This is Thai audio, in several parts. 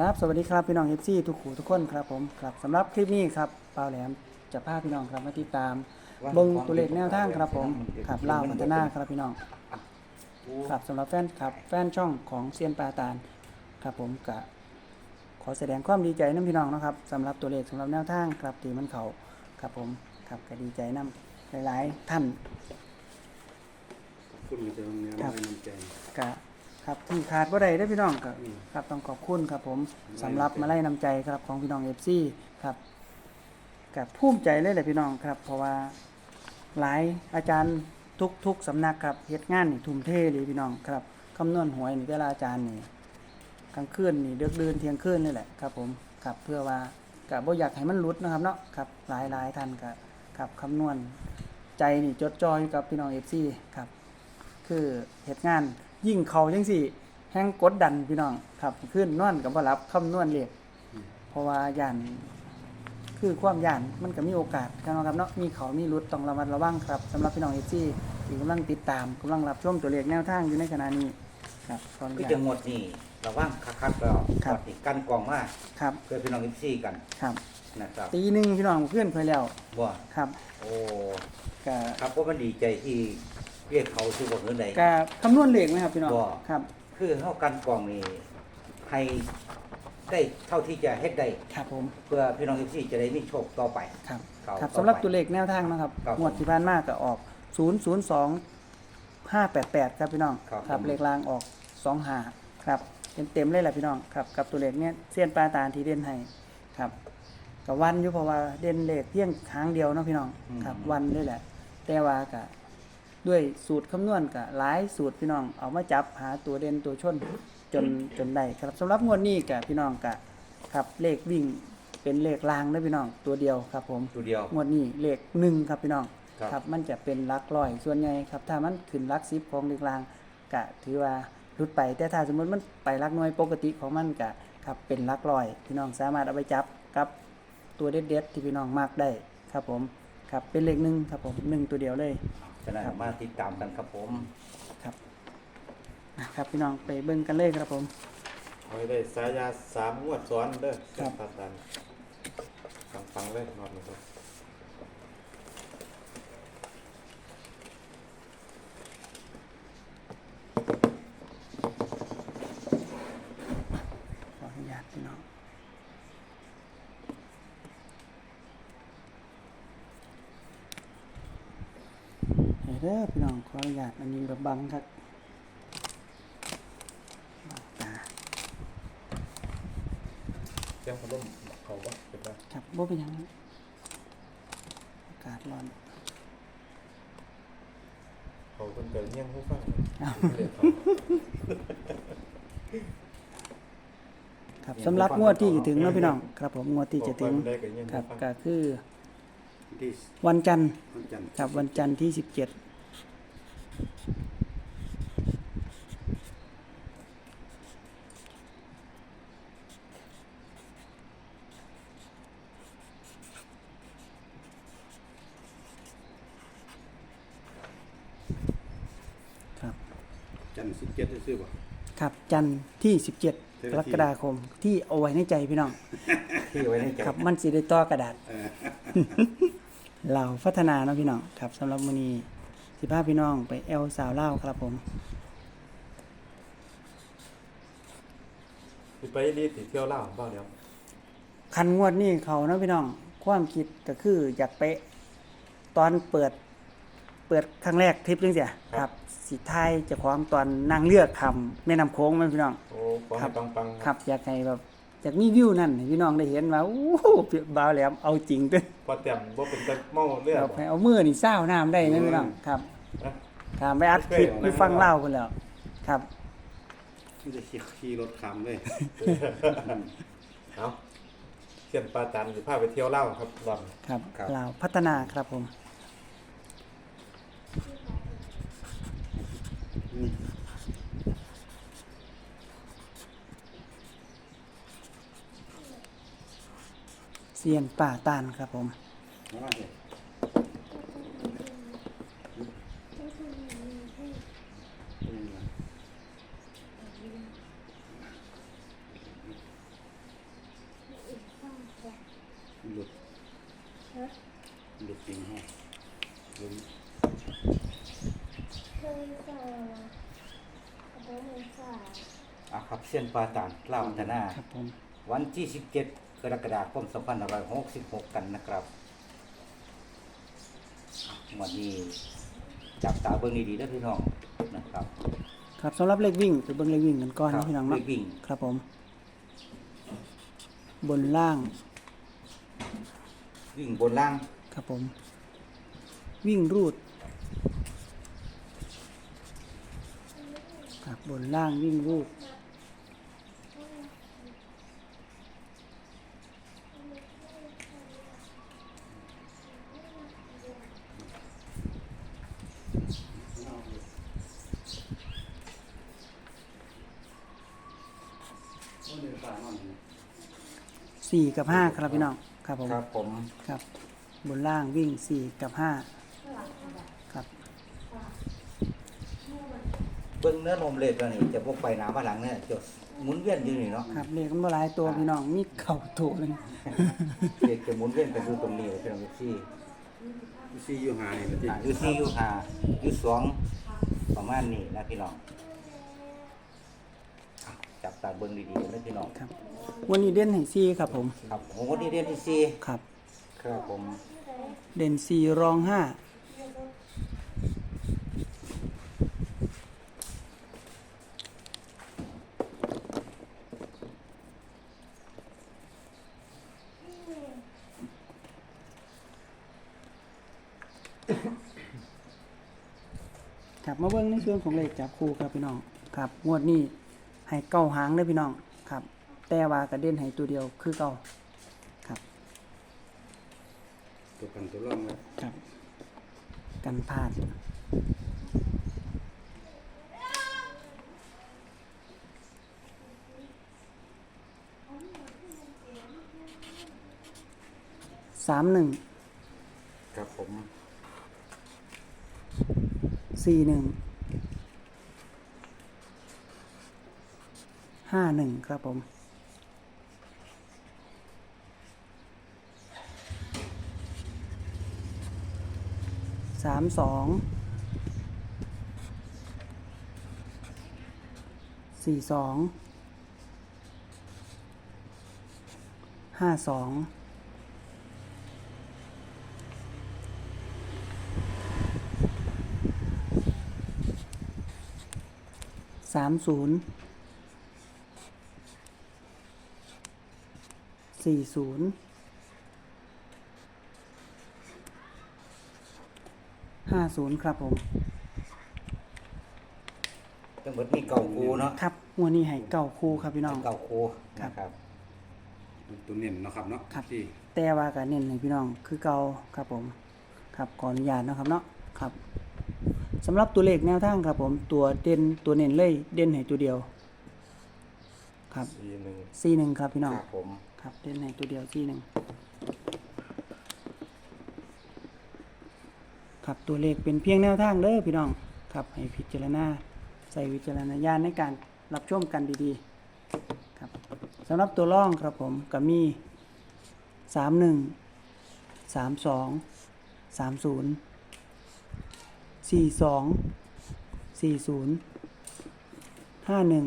ครับสวัสดีครับพี่น้องเอฟซีทุกขู่ทุกคนครับผมครับสำหรับคลิปนี้ครับเปาแหลมจะพาพี่น้องครับมาติดตามเบิ้งตัวเลขแนวทางครับผมครับเล่าพัฒนาครับพี่น้องครับสำหรับแฟนครับแฟนช่องของเซียนปลาตาลครับผมกะขอแสดงความดีใจน้ำพี่น้องนะครับสำหรับตัวเลขสำหรับแนวทางครับตีมันเขาครับผมครับก็ดีใจน้ำหลาย ๆ ท่านคุณมีแต่เนื้อครับไม่น้ำใจกะ ครับที่ขาดว่าใดได้อพี่น้องครับครับต้องขอบคุณครับผมสำหรับมาไล่น้ำใจครับของพี่น้องเอฟซีครับกับภูมิใจเลยแหละพี่น้องครับ เพราะว่าหลายอาจารย์ทุกทุกสำนักครับเฮ็ดงานนี่ทุ่มเทเลยพี่น้องครับคำนวณหวยนี่เวลาอาจารย์นี่กลางคืนนี่เดือกเดือนเที่ยงคืนนี่แหละครับผมครับเพื่อว่ากับบ่อยากให้มันหลุดนะครับเนาะครับหลายหลายท่านกับครับคำนวณใจนี่จดจ่ออยกับพี่น้องเอฟซีครับ คือเหตุงาน ยิ่งเขาจังสี่แห้งกดดันพี่น้องครับขึ้นนอนกับว่ารับคำนวณเรียกเพราะว่าย่านคือความย่านมันก็มีโอกาสครับเนาะครับเนาะมีเขามีรุดต้องระมัดระวังครับสำหรับพี่น้องเอซี่ที่กำลังติดตามกำลังรับชมตัวเลขแนวทางอยู่ในขณะนี้ครับขออนุคือญาจัตงหวัดนี่ระว่างคักๆแล้วครับกดติดกันกองมากครับเพื่อพี่น้องอิซี่กันครับนะครับตีหนึ่งพี่น้องเพื่อนเคยแล้วว่าครับ โอ้กะครับเพราะมันดีใจที่ เรียกเขาชื่อว่าเงินใดกะคำนวณเลขไหมครับพี่น้องว่าครับคือเข้ากันกองนี่ให้ได้เท่าที่จะเฮ็ดได้ ครับผมเพื่อพี่น้องอิซี่จะได้มีโชคต่อไป ครับครับครับต่อไปสำหรับตัวเลขแนวทางนะครับครับงวดที่ผ่านมาก็ออก 0 0 2 5 8 8 ครับพี่น้องครับครับผม เลขรางออก2 5ครับเต็มเต็มๆเลยแหละพี่น้องครับกับตัวเลขเนี้ยเส้ยนปลาตาลที่เด่นให้ครับกับวันอยู่เพราะว่าเด่นเลขเพียงครั้งเดียวเนาะพี่น้องครับวันนี่แหละ แต่ว่าก็ ด้วยสูตรคำนวณก็หลายสูตรพี่น้องเอามาจับหาตัวเด่นตัวชนจนจนได้ครับสำหรับงวดนี้ก็พี่น้องก็ครับเลขวิ่งเป็นเลขรางนะพี่น้องตัวเดียวครับผมตัวเดียว งวดนี้เลขหนึ่งครับพี่น้องครับ มันจะเป็นหลักร้อย ส่วนใหญ่ครับ ถ้ามันขึ้นหลักสิบของเลขรางกะถือว่ารุดไปแต่ถ้าสมมติมันไปหลักหน่วยปกติของมันกะครับเป็นหลักร้อย พี่น้องสามารถเอาไปจับกับตัวเด็ดๆที่พี่น้องมากได้ครับผม ครับเป็นเลขหนึ่งครับผมหนึ่งตัวเดียวเลย ฉะนั้นครับ มาติดตามกันครับผม ครับนะครับพี่น้องไปเบิ่งกันเลยครับผม เอาให้ได้สายาสามงวดซ้อนเด้อครับตัดดันฟังฟังๆเลยนอนนะครับ เด้อพี่น้องขออนุญาตอันนี้แบบบังครับตาเจ้งเขาล่มเขาวะเป็นไรครับบ่เป็นยังครัอากาศร้อนเขาเป็นเกิดเงี้ยงหูฟังเลยครับสำหรับงวดที่จะถึงเนาะพี่น้องครับผมงวดที่จะถึงครับก็คือวันจันทร์ ครับวันจันทร์ที่สิบเจ็ด จันทร์ที่สิบเจ็ดเจ้าหกน้ารที่กฎาคม ที่เอาไว้ในใจพี่น้องที่ไว้ในใจครับมันสิได้ต่อกระดาษเออเราพัฒนาเนาะพี่น้องครับสำหรับมื้อนี้สิพาพี่น้องไปแอลสาวเล่าวครับผมสิไปรีดติเที่ยวเล่าวบ้างเดี๋ยวคันงวดนี่เขาเนาะพี่น้อง ความคิดก็คืออยากไปตอนเปิด เปิดครั้งแรกทริปจังเสียครับ สิทายเจะของตอนนั่งเลือกคำแม่น้ำโค้งแม่พี่น้องโอ้ขอครัให้บปังปังครับอยากให้แบบอยากมีวิวนั่นให้พี่น้องได้เห็นว่าโอ้โหบ่าวแหลมเอาจริงเด้อพอเต็มบ่เป็นตะเมาเลือดเราบ่ให้เอามือนี่เศร้าวน้ำได้ไหมพี่น้องครับนะครับไปอัดคลิปไปฟังเล่าคนแล้วครับที่จะขี่รถขำเลยเอาเชียนปลาจันหรือพาไปเที่ยวเล่าวครับรอนครับเราวพัฒนาครับผม เซียนป่าตานครับผมอะครับเส้นปลาตานเล่าอันตนาวันที่สิบเจ็ด กรกฎาคม2566 กันนะครับวันนี้จับตาเบิ่งดีๆเด้อพี่น้องนะครับ ครับสำหรับเลขวิ่งไปเบิ่งเลขวิ่งกันก่อนครันะบพี่น้องเลเนาะขวิ่ง ครับผม บนล่าง วิ่งบนล่างครับผม วิ่งรูดครับบนล่างวิ่งรูด สี่กับห้าครับพี่น้องครับผมครับผมครับ บนล่างวิ่งสี่กับห้าครับเบิ่งเนื้อนมเล็ดแล้วนี่จะพกไปหน้าบ้านหลังเนี่ยจะหมุนเวียนอยู่นี่เนาะครับเลขมันบ่หลายตัวพี่น้องมีเข่าตัวเลยเด็กจะหมุนเวียนไปดูตรงนี้เลยพี่น้องที่ซีอยู่หานี่มันจริงอ่าอยู่ที่อยู่ห้าอยู่สองประมาณนี้นะพี่น้องอะ จับตาเบิ่งดีๆนะพี่น้องครับ วันนี้เด่นให้สี่ครับผม ครับผมวันนี้เรียนที่สี่ครับ ครับผมเด่นสี่รองห้าครับมาเบิ่งในส่วนของเลขจับคู่ครับพี่น้องครับงวดนี้ ให้เก้าหางเลยพี่น้องครับ แต่ว่ากระเด็นให้ตัวเดียวคือเก้าครับ ตัวกันตัวร่องไว้ครับ กันพลาดสามหนึ่งครับผมสี่หนึ่ง ห้าหนึ่งครับผมสามสองสี่สองห้าสองสามศูนย์ สี่ศูนย์ห้าศูนย์ครับผม ทั้งหมดมีเก่าคูเนาะครับงวันนี้ให้เก่าคู่ครับพี่น้อง เก่าคูนะครับ ตัวเน้นเนาะครับเนาะครับ ที่แต่ว่ากันเน้นให้พี่น้องคือเก่าครับผม ครับขออนุญาตนะครับเนาะครับสำหรับตัวเลขแนวทางครับผมตัวเด่นตัวเน้นเลยเด่นให้ตัวเดียว ครับสี่หนึ่ง ซีหนึ่งครับพี่น้อง ครับผม ครับเด่นให้ตัวเดียวซีหนึ่งครับตัวเลขเป็นเพียงแนวทางเด้อพี่น้อง ครับให้พิจารณาใส่วิจารณญาณในการรับชมกันดีๆ ครับสำหรับตัวร่องครับผมก็มีสามหนึ่งสามสองสามศูนย์สี่สองสี่ศูนย์ห้าหนึ่ง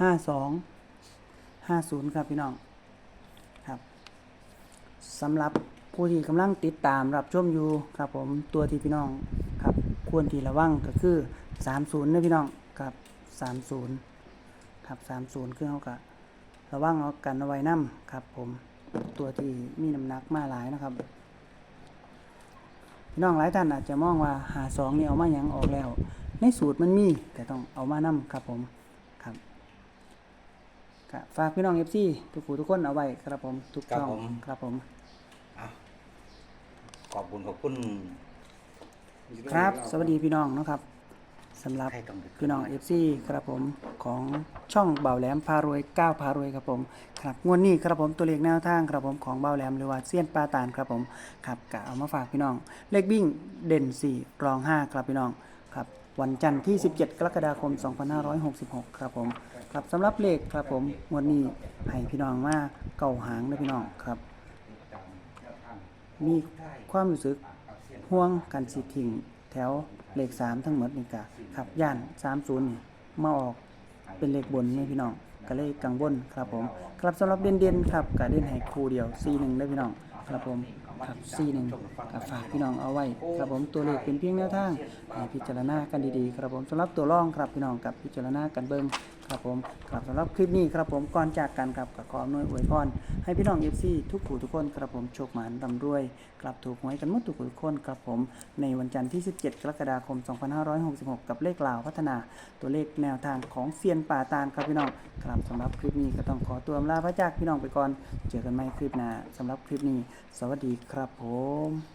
ห้าสองห้าศูนย์ครับพี่น้องครับสำหรับผู้ที่กำลังติดตามรับชมอยู่ครับผมตัวที่พี่น้องครับควรที่ระวังก็คือสามศูนย์นะพี่น้องครับสามศูนย์ครับสามศูนย์คือเขาก็ระวังเอากันเอาไว้นํครับผมตัวที่มีน้ำหนักมาหลายนะครับพี่น้องหลายท่านอาจจะมองว่าหาสองนี่เอามาหยังออกแล้ว ในสูตรมันมีแต่ต้องเอามานํครับผม ฝากพี่น้องเอฟซีทุกผู้ทุกคนเอาไว้ครับผมทุกช่องครับผมอะขอบคุณขอบคุณ ครับ สวัสดีพี่น้องเนาะครับสำหรับให้กำลังพี่น้องเอฟซีครับผมของช่องเบาแหลมพารวยก้าวพารวยครับผมครับงวดนี้ครับผมตัวเลขแนวทางครับผมของเบาแหลมหรือว่าเซียนปลาตานครับผมครับกะเอามาฝากพี่น้อง เลขวิ่งเด่น4รอง5ครับพี่น้องครับ วันจันทร์ที่ 17 กรกฎาคม 2566 ครับผมครับสำหรับเลขครับผมงวดนี้ให้พี่น้องมาเก่าหางนะพี่น้องครับ มีความรู้สึกห่วงกันสิทิ้งแถวเลขสามทั้งหมดนี่กะครับย่านสามศูนย์นี่มาออกเป็นเลขบนนี่พี่น้องก็เลยกังวลครับผม ครับสำหรับเด่นๆครับก็เด่นให้คู่เดียว4-1ได้พี่น้อง ครับผมครับ4-1ก็ฝากพี่น้องเอาไว้ครับผมตัวเลขเป็นเพียงแนวทางให้พิจารณากันดีๆ ครับผมสำหรับตัวรองครับพี่น้องกับพิจารณากันเบิ่ง ครับผมครับสำหรับคลิปนี้ครับผมก่อนจากกันครับก็ขออำนวยอวยพรให้พี่น้อง FC ทุกผู้ทุกคนครับผมโชคหมานร่ำรวยกลับถูกหวยกันหมดทุกผู้ทุกคนครับผมในวันจันทร์ที่ 17 กรกฎาคม 2566 กับเลขลาวพัฒนาตัวเลขแนวทางของเซียนป่าตาลครับพี่น้องครับสำหรับคลิปนี้ก็ต้องขอตัวลาพระจากพี่น้องไปก่อน เจอกันใหม่คลิปหน้าสำหรับคลิปนี้ สวัสดีครับผม